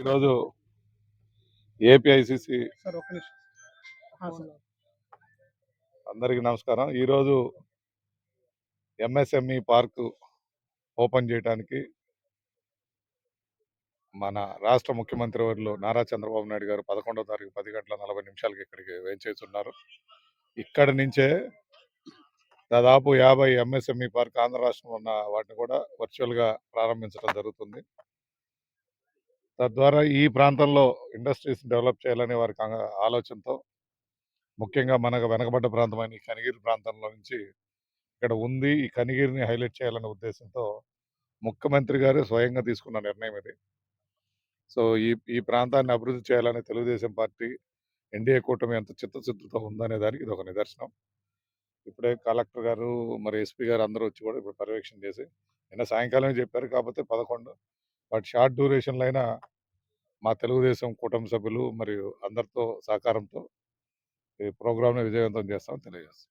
ఈరోజు APICC sir ఒక్క నిమిషం. ఆ, సార్ అందరికీ నమస్కారం. ఈరోజు ఎంఎస్ఎంఈ పార్కు ఓపెన్ చేయడానికి మన రాష్ట్ర ముఖ్యమంత్రి వర్యులు నారా చంద్రబాబు నాయుడు గారు పదకొండవ తారీఖు పది గంటల నలభై నిమిషాలకి ఇక్కడికి వేంచేస్తున్నారు. ఇక్కడి నుంచే దాదాపు యాభై ఎంఎస్ఎంఈ పార్క్ ఆంధ్ర రాష్ట్రంలో ఉన్న వాటిని కూడా వర్చువల్గా ప్రారంభించడం జరుగుతుంది. తద్వారా ఈ ప్రాంతంలో ఇండస్ట్రీస్ డెవలప్ చేయాలనే వారికి ఆలోచనతో ముఖ్యంగా మనకు వెనకబడ్డ ప్రాంతమైన ఈ కనిగిరి ప్రాంతంలో నుంచి ఇక్కడ ఉంది. ఈ కనిగిరిని హైలైట్ చేయాలనే ఉద్దేశంతో ముఖ్యమంత్రి గారు స్వయంగా తీసుకున్న నిర్ణయం ఇది. సో ఈ ఈ ప్రాంతాన్ని అభివృద్ధి చేయాలని తెలుగుదేశం పార్టీ ఎన్డీఏ కూటమి ఎంత చిత్తశుద్ధితో ఉందనే దానికి ఇది ఒక నిదర్శనం. ఇప్పుడే కలెక్టర్ గారు మరి ఎస్పీ గారు అందరూ వచ్చి కూడా ఇప్పుడు పర్యవేక్షణ చేసి నిన్న సాయంకాలమే చెప్పారు. కాకపోతే పదకొండు బట్ షార్ట్ డ్యూరేషన్లో అయినా మా తెలుగుదేశం కూటమి సభ్యులు మరియు అందరితో సహకారంతో ఈ ప్రోగ్రామ్ని విజయవంతం చేస్తామని తెలియజేస్తాం